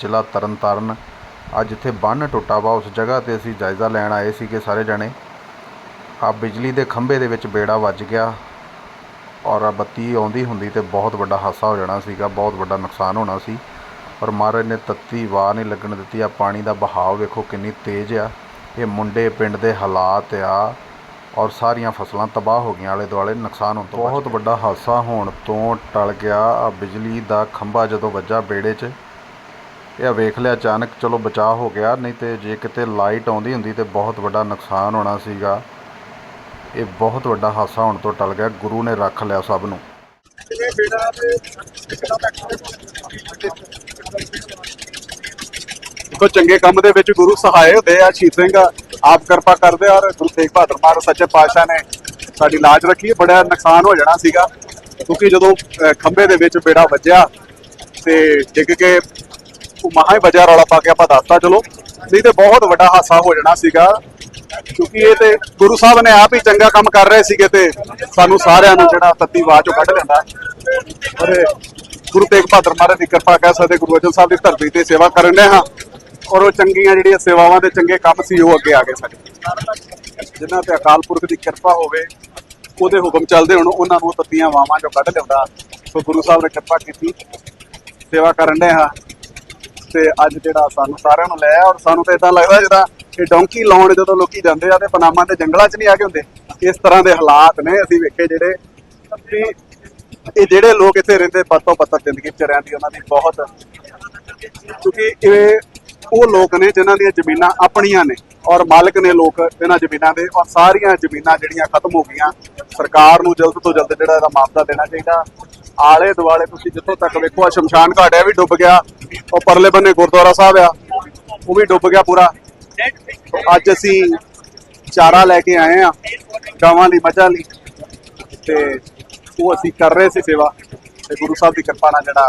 ਜ਼ਿਲ੍ਹਾ ਤਰਨਤਾਰਨ। ਅੱਜ ਜਿੱਥੇ ਬੰਨ ਟੁੱਟਾ ਵਾ। ਉਸ ਜਗ੍ਹਾ ਤੇ ਅਸੀਂ ਜਾਇਜ਼ਾ ਲੈਣ ਆਏ ਸੀਗੇ ਸਾਰੇ ਜਣੇ। ਆ ਬਿਜਲੀ ਦੇ ਖੰਭੇ ਦੇ ਵਿੱਚ ਬੇੜਾ ਵੱਜ ਗਿਆ ਔਰ ਆਹ ਬੱਤੀ ਆਉਂਦੀ ਹੁੰਦੀ ਤੇ ਬਹੁਤ ਵੱਡਾ ਹਾਦਸਾ ਹੋ ਜਾਣਾ ਸੀਗਾ। ਬਹੁਤ ਵੱਡਾ ਨੁਕਸਾਨ ਹੋਣਾ ਸੀ। ਔਰ ਮਹਾਰਾਜ ਨੇ ਤੱਤੀ ਵਾਹ ਨਹੀਂ ਲੱਗਣ ਦਿੱਤੀ। ਆ ਪਾਣੀ ਦਾ ਬਹਾਵ ਵੇਖੋ ਕਿੰਨੀ ਤੇਜ਼ ਆ। ਇਹ ਮੁੰਡੇ ਪਿੰਡ ਦੇ ਹਾਲਾਤ ਆ ਔਰ ਸਾਰੀਆਂ ਫਸਲਾਂ ਤਬਾਹ ਹੋ ਗਈਆਂ ਆਲੇ ਦੁਆਲੇ। ਨੁਕਸਾਨ ਹੋਣ ਤੋਂ ਬਹੁਤ ਵੱਡਾ ਹਾਦਸਾ ਹੋਣ ਤੋਂ ਟਲ ਗਿਆ। ਆ ਬਿਜਲੀ ਦਾ ਖੰਭਾ ਜਦੋਂ ਵੱਜਾ ਬੇੜੇ 'ਚ ਇਹ ਵੇਖ ਲਿਆ ਅਚਾਨਕ ਚਲੋ ਬਚਾਅ ਹੋ ਗਿਆ ਨਹੀਂ ਤੇ ਜੇ ਕਿਤੇ ਲਾਈਟ ਆਉਂਦੀ ਹੁੰਦੀ ਤੇ ਬਹੁਤ ਵੱਡਾ ਨੁਕਸਾਨ ਹੋਣਾ ਸੀਗਾ। ਇਹ ਬਹੁਤ ਵੱਡਾ ਹਾਸਾ ਹੋਣ ਤੋਂ ਟਲ ਗਿਆ ਗੁਰੂ ਨੇ ਰੱਖ ਲਿਆ ਸਭ ਨੂੰ। ਦੇਖੋ ਚੰਗੇ ਕੰਮ ਦੇ ਵਿੱਚ ਗੁਰੂ ਸਹਾਏ ਹੁੰਦੇ ਆ ਸ਼ਹੀਦ ਸਿੰਘ ਆਪ ਕਿਰਪਾ ਕਰਦੇ ਆ ਔਰ ਗੁਰੂ ਤੇਗ ਬਹਾਦਰ ਮਹਾਰਾਜ ਸੱਚੇ ਪਾਤਸ਼ਾਹ ਨੇ ਸਾਡੀ ਲਾਜ ਰੱਖੀ ਬੜਾ ਨੁਕਸਾਨ ਹੋ ਜਾਣਾ ਸੀਗਾ ਕਿਉਂਕਿ ਜਦੋਂ ਅਹ, ਖੰਭੇ ਦੇ ਵਿੱਚ ਬੇੜਾ ਵੱਜਿਆ ਤੇ ਡਿੱਗ ਕੇ ਮਹਾ ਹੀ ਬਜਾ ਰੌਲਾ ਪਾ ਕੇ ਆਪਾਂ ਦੱਸਤਾ, ਚਲੋ। ਨਹੀਂ ਤੇ ਬਹੁਤ ਵੱਡਾ ਹਾਸਾ ਹੋ ਜਾਣਾ ਸੀਗਾ। ਕਿਉਂਕਿ ਇਹ ਤੇ ਗੁਰੂ ਸਾਹਿਬ ਨੇ ਆਪ ਹੀ ਚੰਗਾ ਕੰਮ ਕਰ ਰਹੇ ਸੀਗੇ ਤੇ ਸਾਨੂੰ ਸਾਰਿਆਂ ਨੂੰ ਜਿਹੜਾ ਤੱਤੀ ਆਵਾਜ਼ ਚੋਂ ਕੱਢ ਲੈਂਦਾ। ਔਰ ਗੁਰੂ ਤੇਗ ਬਹਾਦਰ ਮਹਾਰਾਜ ਦੀ ਕਿਰਪਾ ਕਹਿ ਸਕਦੇ, ਗੁਰੂ ਅਰਜਨ ਸਾਹਿਬ ਦੀ ਧਰਤੀ ਤੇ ਸੇਵਾ ਕਰਨ ਦੇ ਹਾਂ। ਔਰ ਉਹ ਚੰਗੀਆਂ ਜਿਹੜੀਆਂ ਸੇਵਾਵਾਂ ਤੇ ਚੰਗੇ ਕੰਮ ਸੀ, ਉਹ ਅੱਗੇ ਆ ਗਏ ਸਾਡੇ। ਜਿਨ੍ਹਾਂ ਤੇ ਅਕਾਲ ਪੁਰਖ ਦੀ ਕਿਰਪਾ ਹੋਵੇ, ਉਹਦੇ ਹੁਕਮ ਚੱਲਦੇ ਹੁਣ ਉਹਨਾਂ ਨੂੰ ਤੱਤੀਆਂ ਵਾਵਾਂ ਚੋਂ ਕੱਢ ਲਿਆਉਂਦਾ। ਸੋ ਗੁਰੂ ਸਾਹਿਬ ਨੇ ਕਿਰਪਾ ਕੀਤੀ, ਸੇਵਾ ਕਰਨ ਦੇ ਹਾਂ। ਤੇ ਅੱਜ ਜਿਹੜਾ ਸਾਨੂੰ ਸਾਰਿਆਂ ਨੂੰ ਲੈ ਔਰ ਸਾਨੂੰ ਤਾਂ ਇਦਾਂ ਲੱਗਦਾ ਜਿੱਦਾਂ ਇਹ ਡੌਂਕੀ ਲਾਉਣ ਜਦੋਂ ਲੋਕੀ ਜਾਂਦੇ ਆ ਤੇ ਪਨਾਮਾ ਦੇ ਜੰਗਲਾਂ 'ਚ ਨਹੀਂ ਆ ਕੇ ਹੁੰਦੇ, ਇਸ ਤਰ੍ਹਾਂ ਦੇ ਹਾਲਾਤ ਨੇ ਅਸੀਂ ਵੇਖੇ ਜਿਹੜੇ ਵੀ ਇਹ ਜਿਹੜੇ ਲੋਕ ਇੱਥੇ ਰਹਿੰਦੇ ਪੱਤੋ ਪੱਤਰ ਜ਼ਿੰਦਗੀ 'ਚ ਰਹਿੰਦੀ, ਉਹਨਾਂ ਦੀ ਬਹੁਤ ਕਿਉਂਕਿ ਇਹ ਉਹ ਲੋਕ ਨੇ ਜਿਨ੍ਹਾਂ ਦੀਆਂ ਜ਼ਮੀਨਾਂ ਆਪਣੀਆਂ ਨੇ ਔਰ ਮਾਲਕ ਨੇ ਲੋਕ ਇਹਨਾਂ ਜ਼ਮੀਨਾਂ ਦੇ ਔਰ ਸਾਰੀਆਂ ਜ਼ਮੀਨਾਂ ਜਿਹੜੀਆਂ ਖਤਮ ਹੋ ਗਈਆਂ। ਸਰਕਾਰ ਨੂੰ ਜਲਦ ਤੋਂ ਜਲਦ ਜਿਹੜਾ ਇਹਦਾ ਮੁਆਵਜ਼ਾ ਦੇਣਾ ਚਾਹੀਦਾ। ਆਲੇ ਦੁਆਲੇ ਤੁਸੀਂ ਜਿੱਥੋਂ ਤੱਕ ਵੇਖੋ ਆ ਸ਼ਮਸ਼ਾਨ ਘਾਟ ਹੈ ਵੀ ਡੁੱਬ ਗਿਆ, ਉਹ ਪਰਲੇ ਬੰਨੇ ਗੁਰਦੁਆਰਾ ਸਾਹਿਬ ਆ, ਉਹ ਵੀ ਡੁੱਬ ਗਿਆ ਪੂਰਾ। ਅੱਜ ਅਸੀਂ ਚਾਰਾ ਲੈ ਕੇ ਆਏ ਆ, ਗਾਵਾਂ ਲਈ, ਮੱਝਾਂ ਲਈ। ਤੇ ਉਹ ਅਸੀਂ ਕਰ ਰਹੇ ਸੀ ਸੇਵਾ, ਤੇ ਗੁਰੂ ਸਾਹਿਬ ਦੀ ਕਿਰਪਾ ਨਾਲ ਜਿਹੜਾ